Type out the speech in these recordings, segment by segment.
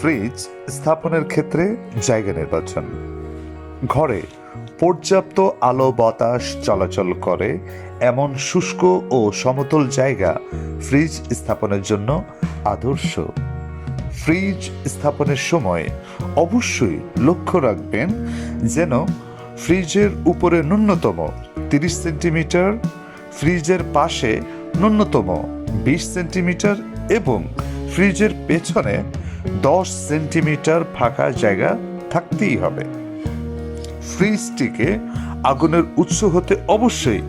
Fridge স্থাপনের ক্ষেত্রে জায়গা নির্বাচন। ঘরে পর্যাপ্ত আলো বাতাস চলাচল করে, এমন শুষ্ক ও সমতল জায়গা ফ্রিজ স্থাপনের জন্য আদর্শ। ফ্রিজ স্থাপনের সময় অবশ্যই লক্ষ্য রাখবেন যেন ফ্রিজের উপরে ন্যূনতম তিরিশ সেন্টিমিটার, ফ্রিজের পাশে ন্যূনতম বিশ সেন্টিমিটার এবং ফ্রিজের পেছনে দশ সেন্টিমিটার ফাঁকা জায়গা থাকতেই হবে। ফ্রিজটিকে আগুনের উৎস হতে অবশ্যই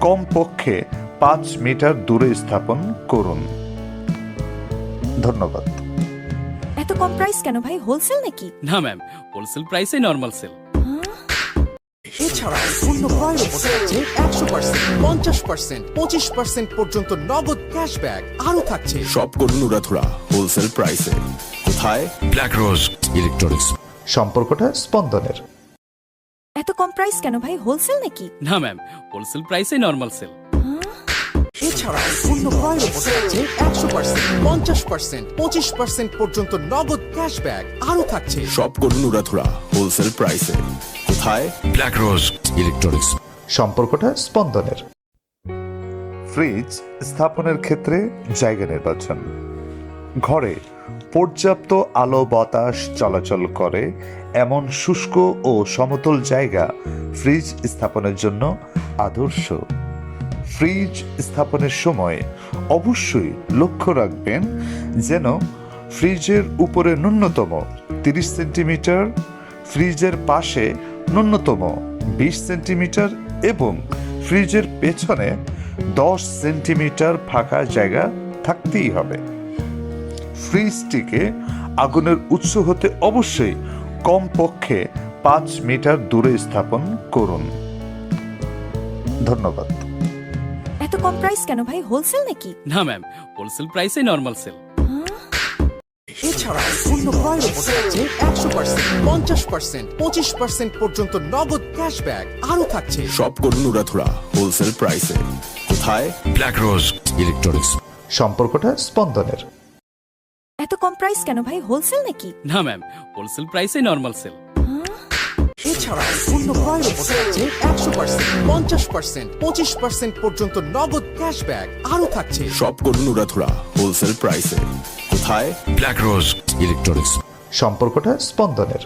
কমপক্ষে পাঁচ মিটার দূরে স্থাপন করুন। ধন্যবাদ। এত কম প্রাইস কেন ভাই? হোলসেল নাকি? না ম্যাম হোলসেল প্রাইসে নর্মাল সেল এছাড়া পণ্য ক্রয়ের উপর থাকছে একশো পার্সেন্ট পঞ্চাশ পার্সেন্ট পঁচিশ পার্সেন্ট পর্যন্ত নগদ ক্যাশব্যাক আরও থাকছে। সব করুন উড়াধুরা হোলসেল প্রাইসে কোথায়? ব্ল্যাক রোজ ইলেকট্রনিক্স সম্পর্কটা স্পন্দনের। এত কম প্রাইস কেন ভাই? হোলসেল নাকি? না ম্যাম হোলসেল প্রাইসে নর্মাল সেল এছাড়া পণ্য ক্রয়ের উপর থাকছে একশো পার্সেন্ট পঞ্চাশ পার্সেন্ট পঁচিশ পার্সেন্ট পর্যন্ত নগদ ক্যাশব্যাক আরও থাকছে। সব করুন উড়াধুরা হোলসেল প্রাইসে কোথায়? ব্ল্যাক রোজ ইলেকট্রনিক্স সম্পর্কটা স্পন্দনের। ফ্রিজ স্থাপনের ক্ষেত্রে জায়গা নির্বাচন। ঘরে পর্যাপ্ত আলো বাতাস চলাচল করে এমন শুষ্ক ও সমতল জায়গা ফ্রিজ স্থাপনের জন্য আদর্শ। ফ্রিজ স্থাপনের সময় অবশ্যই লক্ষ্য রাখবেন যেন ফ্রিজের উপরে ন্যূনতম তিরিশ সেন্টিমিটার, ফ্রিজের পাশে ন্যূনতম বিশ সেন্টিমিটার এবং ফ্রিজের পেছনে দশ সেন্টিমিটার ফাঁকা জায়গা থাকতেই হবে। ফ্রিজটিকে আগুনের উৎস হতে অবশ্যই কমপক্ষে পাঁচ মিটার দূরে স্থাপন করুন। ধন্যবাদ। এত কম প্রাইস কেন ভাই? হোলসেল নাকি? না ম্যাম হোলসেল প্রাইসে নর্মাল সেল এছাড়া পণ্য ক্রয়ের উপর থাকছে একশো পার্সেন্ট পঞ্চাশ পার্সেন্ট পঁচিশ পার্সেন্ট পর্যন্ত নগদ ক্যাশব্যাক আরও থাকছে। সব করুন উড়াধুরা হোলসেল প্রাইসে কোথায়? ব্ল্যাক রোজ ইলেকট্রনিক্স সম্পর্কটা স্পন্দনের। এত কম প্রাইস কেন ভাই? হোলসেল নাকি? না ম্যাম হোলসেল প্রাইসে নর্মাল সেল এছাড়া পণ্য ক্রয়ের উপর থাকছে একশো পার্সেন্ট পঞ্চাশ পার্সেন্ট পঁচিশ পার্সেন্ট পর্যন্ত নগদ ক্যাশব্যাক আরও থাকছে। সব করুন উড়াধুরা হোলসেল প্রাইসে কোথায়? ব্ল্যাক রোজ ইলেকট্রনিক্স সম্পর্কটা স্পন্দনের।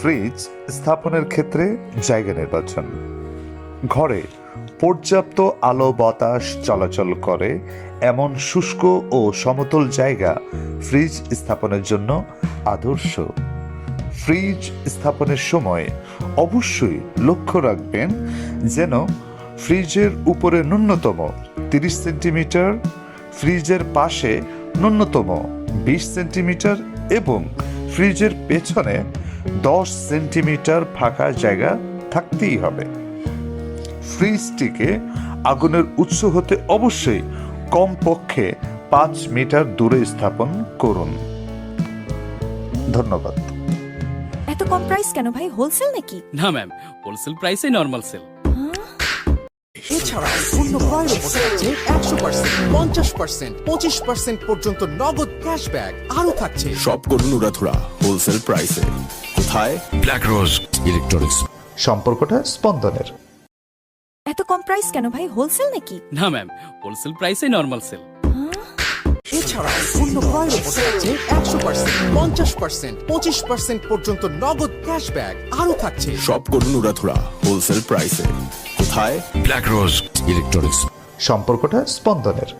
ফ্রিজ স্থাপনের ক্ষেত্রে জায়গা নির্বাচন। ঘরে পর্যাপ্ত আলো বাতাস চলাচল করে এমন শুষ্ক ও সমতল জায়গা ফ্রিজ স্থাপনের জন্য আদর্শ। ফ্রিজ স্থাপনের সময় অবশ্যই লক্ষ্য রাখবেন যেন ফ্রিজের উপরে ন্যূনতম তিরিশ সেন্টিমিটার, ফ্রিজের পাশে ন্যূনতম বিশ সেন্টিমিটার এবং ফ্রিজের পেছনে দশ সেন্টিমিটার ফাঁকা জায়গা থাকতেই হবে। ফ্রিজটিকে আগুনের উৎস হতে অবশ্যই কমপক্ষে পাঁচ মিটার দূরে স্থাপন করুন। ধন্যবাদ। এত কম প্রাইস কেন ভাই? হোলসেল নাকি? না ম্যাম হোলসেল প্রাইসে নর্মাল সেল এছাড়া পণ্য ক্রয়ের উপর থাকছে একশো পার্সেন্ট পঞ্চাশ পার্সেন্ট পঁচিশ পার্সেন্ট পর্যন্ত নগদ ক্যাশব্যাক আরও থাকছে। সব করুন উড়াধুরা হোলসেল প্রাইসে কোথায়? ব্ল্যাক রোজ ইলেকট্রনিক্স সম্পর্কটা স্পন্দনের। এত কম প্রাইস কেন ভাই? হোলসেল নাকি? না ম্যাম হোলসেল প্রাইসে নর্মাল সেল এছাড়া পণ্য ক্রয়ের উপর থাকছে একশো পার্সেন্ট পঞ্চাশ পার্সেন্ট পঁচিশ পার্সেন্ট পর্যন্ত নগদ ক্যাশব্যাক আরও থাকছে। সব করুন উড়াধুরা হোলসেল প্রাইসে কোথায়? ব্ল্যাক রোজ ইলেকট্রনিক্স সম্পর্কটা স্পন্দনের।